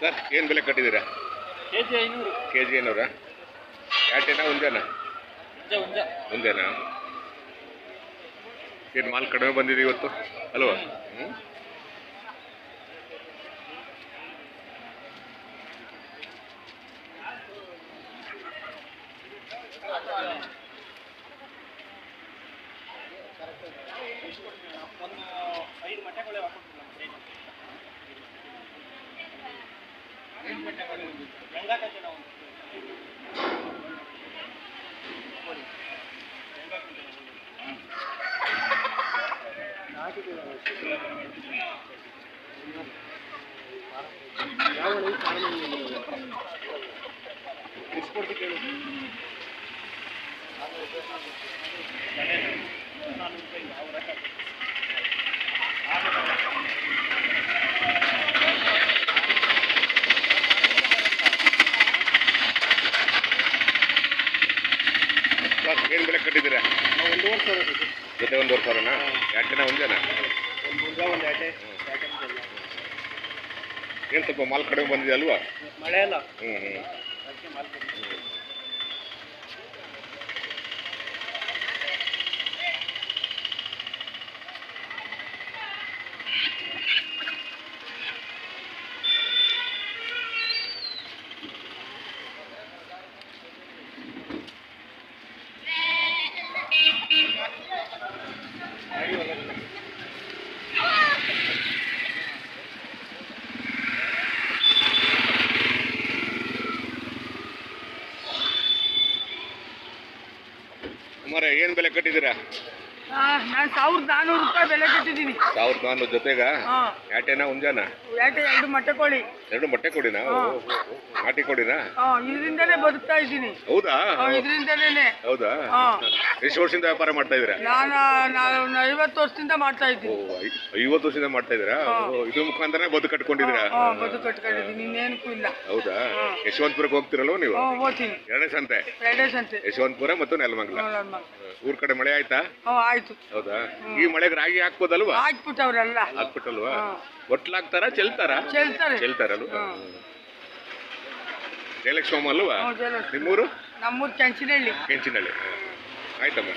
Sir ಏನು ಬೆಲೆ ಕಟ್ಟಿದ್ದೀರಾ? ಕೆ ಜಿ ಐನೂರು. ಕೆ ಜಿ ಐನೂರಾ? ಯಾಟೇನಾ ಒಂದೇನಾ ಒಂದೇನಾ ಏನು ಮಾಲ್ ಕಡಿಮೆ ಬಂದಿದೆ ಇವತ್ತು? ಅಲ್ವಾ? ಹ್ಞೂ ಒಂದು ಐದು ಹೆಂಗಾಕೈತೆ ಏನು ಬೆಲೆ ಕಟ್ಟಿದ್ದೀರಾ? ಒಂದೂವರೆ ಸಾವಿರ ಜೊತೆ ಒಂದೂವರೆ ಸಾವಿರನಾ? ಯಾಟೇನಾ ಒಂದೇನಾ? ಒಂದು ಎರಡು. ಏನು ಸ್ವಲ್ಪ ಮಾಲ್ ಕಡಿಮೆ ಬಂದಿದೆ ಅಲ್ವಾ? ಮಳೆ ಅಲ್ಲ. ಹ್ಞೂ ಹ್ಞೂ ಮಾರ್ಕೆಟ್ ಏನು ಬೆಲೆ ಕಟ್ಟಿದ್ದೀರಾ? ನಾನು ಸಾವಿರದ ನಾನ್ನೂರು ರೂಪಾಯಿ ಬೆಲೆ ಕಟ್ಟಿದ್ದೀನಿ. ಸಾವಿರದ ನಾನ್ನೂರು ಜೊತೆಗ? ಹಾಂ. ಯಾಟೇನಾ ಒಂಜಾನ ಯಾಕೆ ಎರಡು ಮೊಟ್ಟೆ ಕೋಳಿ. ಎರಡು ಮೊಟ್ಟೆ ಕೊಡಿನಾ. ನಾಟಿ ಕೊಡಿನಾ ಹಾಂ ಇದರಿಂದಲೇ ಬದುಕ್ತಾ ಇದ್ದೀನಿ. ಹೌದಾ? ಇದರಿಂದಲೇ ಹೌದಾ? ಹಾ. ಎಷ್ಟು ವರ್ಷದಿಂದ ವ್ಯಾಪಾರ ಮಾಡ್ತಾ ಇದ್ದೀರಾ? ನಾನು ನಾನು ಐವತ್ತು ವರ್ಷದಿಂದ ಮಾಡ್ತಾ ಇದ್ದೀನಿ. ಐವತ್ತು ವರ್ಷದಿಂದ ಮಾಡ್ತಾ ಇದ್ದೀರಾ? ಇದು ಮುಖಾಂತರ ಮುಖಾಂತರನೇ ಬದುಕು ಕಟ್ಕೊಂಡಿದ್ದೀರಾ? ಹಾಂ ಬದುಕು ಕಟ್ಕೊಂಡಿದ್ದೀನಿ. ಇನ್ನೇನಕ್ಕೂ ಇಲ್ಲ. ಹೌದಾ? ಯಶವಂತಪುರಕ್ಕೆ ಹೋಗ್ತಿರಲ್ವ ನೀವು? ಓದ್ತೀನಿ ಎರಡನೇ ಸಂತೆ. ಎರಡೇ ಸಂತೆ. ಯಶವಂತಪುರ ಮತ್ತು ನೆಲಮಂಗಲ. ಊರ್ ಕಡೆ ಮಳೆ ಆಯ್ತಾ? ಆಯಿತು. ಹೌದಾ? ಈ ಮಳೆಗೆ ರಾಗಿ ಹಾಕ್ಬೋದಲ್ವಾ? ಹಾಕ್ಬಿಟ್ಟವ್ರಲ್ಲ. ಹಾಕ್ಬಿಟ್ಟಲ್ವಾ. ಒಟ್ಲಾಗ್ತಾರ ಚೆಲ್ತಾರ? ಚೆಲ್ತಾರೆ. ಚೆಲ್ತಾರಲ್ವಾ? ಜಯಲಕ್ಷ್ಮಮ್ಮ ಅಲ್ವಾ? ಹ್ಞೂ ಜಯಲಕ್ಷ್ಮಿ. ನಿಮ್ಮೂರು? ನಮ್ಮೂರು ಕೆಂಚಿನಹಳ್ಳಿ. ಕೆಂಚಿನಳ್ಳಿ ಆಯ್ತಮ್ಮ.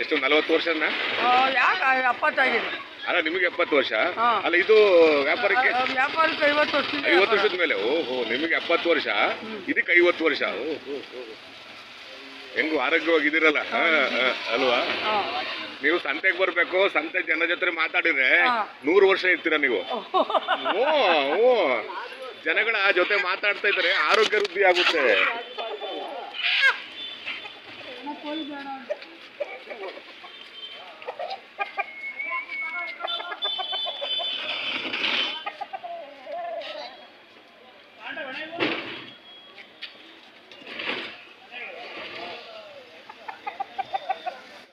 ಎಷ್ಟು ನಲವತ್ತು ವರ್ಷನ? ಯಾಕೆ ಅಪ್ಪತ್ತಾಗಿದೆ ಅಲ್ಲ ನಿಮಗೆ ಎಪ್ಪತ್ತು ವರ್ಷ? ಹಾ. ಅಲ್ಲ ಇದು ವ್ಯಾಪಾರಕ್ಕೆ? ಆ, ವ್ಯಾಪಾರಕ್ಕೆ ಐವತ್ತು ವರ್ಷ ಐವತ್ತು. ವರ್ಷದ ಮೇಲೆ? ಓಹೋ ನಿಮಗೆ ಎಪ್ಪತ್ತು ವರ್ಷ? ಇದಕ್ಕೆ ಐವತ್ತು ವರ್ಷ? ಓಹೋ. ಹೆಂಗು ಆರೋಗ್ಯವಾಗಿದ್ದೀರಲ್ಲ? ಅಲ್ವಾ? ನೀವು ಸಂತೆಗೆ ಬರ್ಬೇಕು ಸಂತೆ ಜನ ಜೊತೆ ಮಾತಾಡಿದ್ರೆ. ನೂರು ವರ್ಷ ಇರ್ತೀರ ನೀವು? ಓ. ಓ ಜನಗಳ ಜೊತೆ ಮಾತಾಡ್ತಾ ಇದ್ರೆ ಆರೋಗ್ಯ ವೃದ್ಧಿ ಆಗುತ್ತೆ.